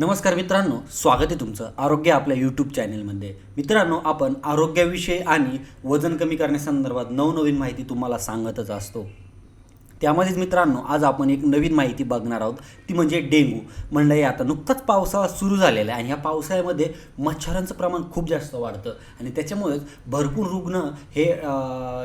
नमस्कार मित्रांनो स्वागत आहे तुमचं आरोग्य आपल्या यूट्यूब चॅनलमध्ये मित्रांनो आपण आरोग्याविषयी आणि वजन कमी करण्यासंदर्भात नवनवीन माहिती तुम्हाला सांगतच असतो. त्यामध्येच मित्रांनो आज आपण एक नवीन माहिती बघणार आहोत. ती म्हणजे डेंगू. म्हणलं आता नुकताच पावसाळा सुरू झालेला आहे आणि ह्या पावसाळ्यामध्ये मच्छरांचं प्रमाण खूप जास्त वाढतं आणि त्याच्यामुळेच भरपूर रुग्ण हे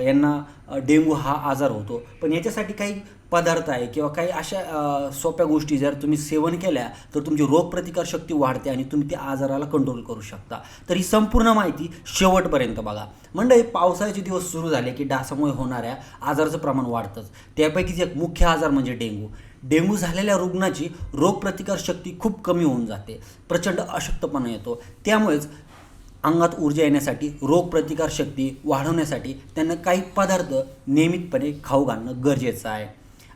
यांना डेंगू हा आजार होतो. पण याच्यासाठी काही पदार्थ आहे किंवा काही अशा सोप्या गोष्टी जर तुम्ही सेवन केल्या तर तुमची रोगप्रतिकारशक्ती वाढते आणि तुम्ही त्या आजाराला कंट्रोल करू शकता. तर ही संपूर्ण माहिती शेवटपर्यंत बघा. म्हणजे पावसाळ्याचे दिवस सुरू झाले की डासामुळे होणाऱ्या आजाराचं प्रमाण वाढतंच. त्यापैकीच एक मुख्य आजार म्हणजे डेंगू. डेंग्यू झालेल्या रुग्णाची रोगप्रतिकारशक्ती खूप कमी होऊन जाते. प्रचंड अशक्तपणा येतो. त्यामुळेच अंगात ऊर्जा येण्यासाठी रोगप्रतिकारशक्ती वाढवण्यासाठी त्यांना काही पदार्थ नियमितपणे खाऊ घालणं गरजेचं आहे.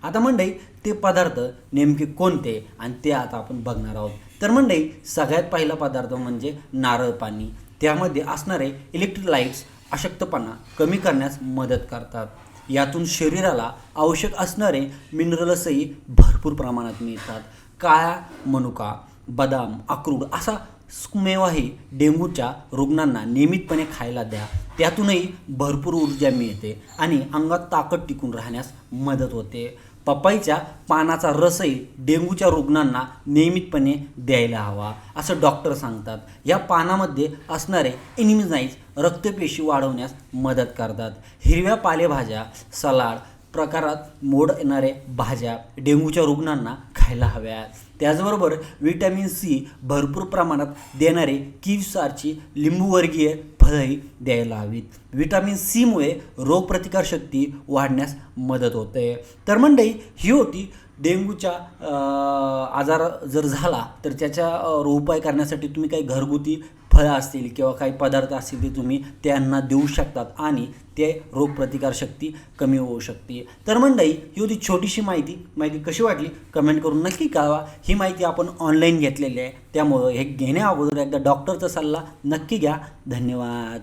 आता मंडई ते पदार्थ नेमके कोणते आणि ते आता आपण बघणार आहोत. तर मंडई सगळ्यात पहिला पदार्थ म्हणजे नारळ पाणी. त्यामध्ये असणारे इलेक्ट्रोलाइट्स अशक्तपणा कमी करण्यास मदत करतात. यातून शरीराला आवश्यक असणारे मिनरल्सही भरपूर प्रमाणात मिळतात. काळ्या मनुका बदाम अक्रूड असा सुमेवाही डेंग्यूच्या रुग्णांना नियमितपणे खायला द्या. त्यातूनही भरपूर ऊर्जा मिळते आणि अंगात ताकद टिकून राहण्यास मदत होते. पपईच्या पानाचा रसही डेंग्यूच्या रुग्णांना नियमितपणे द्यायला हवा असं डॉक्टर सांगतात. या पानामध्ये असणारे एनिमिनाईज रक्तपेशी वाढवण्यास मदत करतात. हिरव्या पालेभाज्या सलाड प्रकारात मोड येणारे भाज्या डेंग्यूच्या रुग्णांना खायला हव्या त्याचबरोबर व्हिटॅमिन सी भरपूर प्रमाणात देणारे किवसारची लिंबूवर्गीय फळंही द्यायला हवीत. विटॅमिन सीमुळे रोगप्रतिकारशक्ती वाढण्यास मदत होते. तर मंडई ही होती डेंग्यूच्या आजार जर झाला तर त्याच्या उपाय करण्यासाठी तुम्ही काही घरगुती फळं असतील किंवा काही पदार्थ असतील ते तुम्ही त्यांना देऊ शकतात आणि ते रोगप्रतिकारशक्ती कमी होऊ शकते. तर मंडळी ही होती छोटीशी माहिती. माहिती कशी वाटली? कमेंट करून नक्की कळवा. ही माहिती आपण ऑनलाईन घेतलेली आहे. त्यामुळं हे घेण्या अगोदर एकदा डॉक्टरचा सल्ला नक्की घ्या. धन्यवाद.